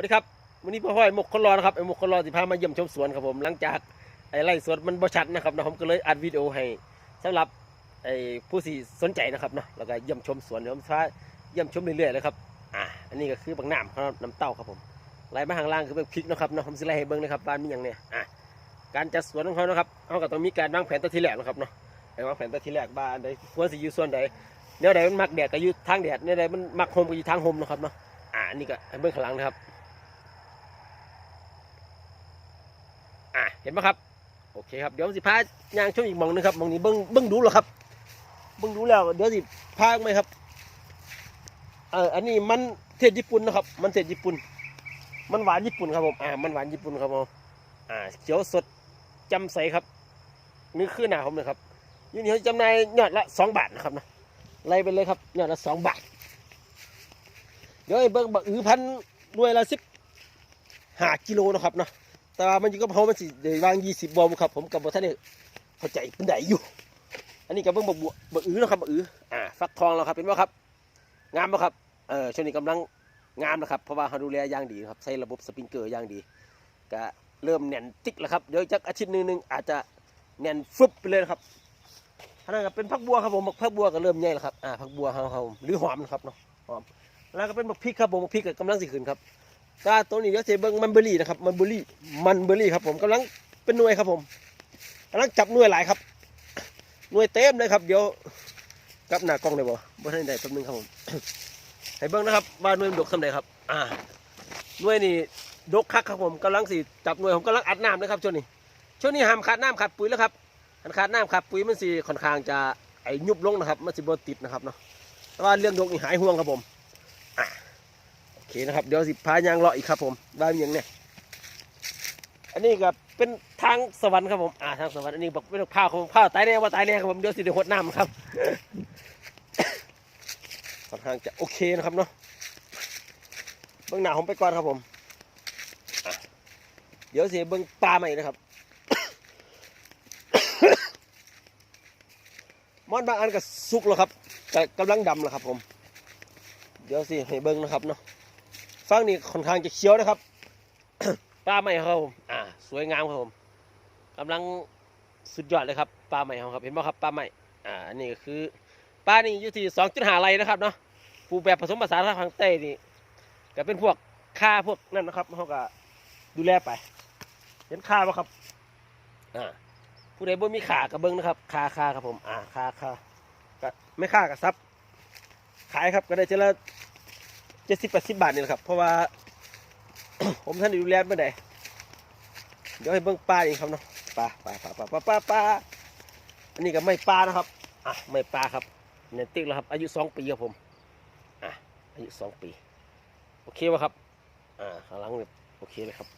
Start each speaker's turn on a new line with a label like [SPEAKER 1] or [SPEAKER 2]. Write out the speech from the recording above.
[SPEAKER 1] วัสดีครับวันนี้พ่อห้อยหมกคนรอนะครับไอ้หมกคนรอสิพามาเยี่ยมชมสวนครับผมหลังจากไอ้ไร่สวนมันบ่ชัดนะครับนะผมก็เลยอัดวิดีโอให้สำหรับไอ้ผู้ที่สนใจนะครับเนาะแล้วก็เยี่ยมชมสวนเดี๋ยวผมพาเยี่ยมชมเรื่อยๆเลยครับอ่าอันนี้ก็คือบางน้ำครับน้ำเต้าครับผมไล่มาข้างล่างคือเป็นพริกนะครับเนาะผมสิไล่ให้เบิ่งนะครับบ้านมีอย่างเนี่ยอะการจัดสวนของเขานะครับเขาก็ต้องมีการวางแผนตั้งทีแรกนะครับเนาะให้วางแผนตั้งทีแรกบ้านใดควรสิอยู่ส่วนใดแนวใดมันมักแดดก็อยู่ทางแดดแนวใดมันมักโฮมก็อยู่ทางโฮมนะครับเนาะอ่าอันนี้ก็เบิ่งข้างหลังนะครับ อะ เห็นไหมครับ โอเคครับ เดี๋ยวสิพายางชมอีกมองนึงครับมองนี้เบิ้งเบิ้งดูแล้วครับ เบิ้งดูแล้ว เดี๋ยวสิพาไหมครับ เอออันนี้มันเทศญี่ปุ่นนะครับ มันเทศญี่ปุ่น มันหวานญี่ปุ่นครับผม อ่า มันหวานญี่ปุ่นครับผมอ่า เขียวสดจำใสครับนี่คือหนาผมเลยครับยูนี่เขาจำหนายยอดละสองบาทนะครับนะไล่ไปเลยครับยอดละสองบาท เดี๋ยวไอ้เบิ้งบักอือพันด้วยละสิบห้ากิโลนะครับเนาะ แต่ว่ามันอยู่กับเขามันสิเดี๋ยววางยี่สิบบอมครับผมกับท่านนี่เข้าใจเป็นไดอยู่ อันนี้กับเบิ่งบักบัวบักอื้อนะครับบักอื้ออ่าฟักทองแล้วครับเป็นว่าครับ งามไหมครับเออช่วงนี้กำลังงามนะครับ เพราะว่าเขาดูแลย่างดีครับใช้ระบบสปริงเกอร์ย่างดีก็เริ่มแน่นติ๊กแล้วครับเดี๋ยวจักอาทิตย์หนึงหนึงอาจจะแน่นฟึบไปเลยครับอันนั้นก็เป็นผักบัวครับผมผักบัวก็เริ่มใหญ่แล้วครับอ่าผักบัวเขาเขาหรือหอมนะครับเนาะหอมแล้วก็เป็นบักพริกครับผมบักพริกก็กำลังสิขึ้นครับ ก็ตัวนี้เดี๋ยวเสเบิงมันเบอรี่นะครับมันเบอรี่มันเบอรี่ครับผมกำลังเป็นหน่วยครับผมกำลังจับหน่วยหลายครับ หน่วยเต็มเลยครับเดี๋ยวกับหน้ากล้องได้บ่บ่ทันได้แป๊บนึงครับผมให้เบิ้งนะครับว่าหน่วยดกสำเร็จครับ อ่าหน่วยนี่ดกคักครับผมกำลังสิจับหน่วยผมกำลังอัดน้ำเลยครับช่วงนี้ช่วงนี้ห้ามขาดน้ำขาดปุ๋ยแล้วครับอันขาดน้ำขาดปุ๋ยมันสิค่อนข้างจะไอ้ยุบลงนะครับ มันสิบ่ติดนะครับเนาะแต่ว่าเรื่องดกนี่หายห่วงครับผม เคนะครับ เดี๋ยวสิพายางเลาะอีกครับผมบ้านยังเนี่ย อันนี้ก็เป็นทางสวรรค์ครับผม อ่าทางสวรรค์อันนี้บอกเป็นข้าวของข้าวตายแน่ว่าตายแน่ครับผม เดี๋ยวสิเดี๋ยวหดน้ำครับ ค่อนข้างจะโอเคนะครับเนาะเบื้องหน้าผมไปก่อนครับผม เดี๋ยวสิเบื้องปลาใหม่นะครับมอนบางอันก็สุกแล้วครับแต่กำลังดำแล้วครับผม เดี๋ยวสิให้เบิ้งนะครับเนาะ ฟังนี่ค่อนข้างจะเขียวนะครับปลาใหม่ครับผมอ่าสวยงามครับผมกำลังสุดยอดเลยครับปลาใหม่ครับ เห็นไหมครับปลาใหม่อ่าอันนี้ก็คือปลานี่อยู่ที่สองจุดห้าไรนะครับเนาะปลูกแบบผสมผสานทางใต้นี่ก็เป็นพวกค่าพวกนั่นนะครับเขาก็ดูแลไป เห็นค่าปะครับอ่าผู้ใดบ่มีขากับเบิ้องนะครับค่าค่าครับผม อ่าค่าค่าก็ไม่ค่ากับซับขายครับก็ได้เจละ จ็ดสิบแปดสิบบาทนี่แหละครับ เพราะว่า ผมท่านดูแลเมื่อใดเดี๋ยวให้เบิ้งปลาอีกครับเนาะปลาปลาปลาปลาปลาปลาปลาอันนี้ก็ไม่ปลานะครับอะไม่ปลาครับเนยติ๊กแล้วครับ อายุสองปีครับผมอะอายุสองปี โอเควะครับอ่าข้างหลังเนี่ยโอเคเลยครับ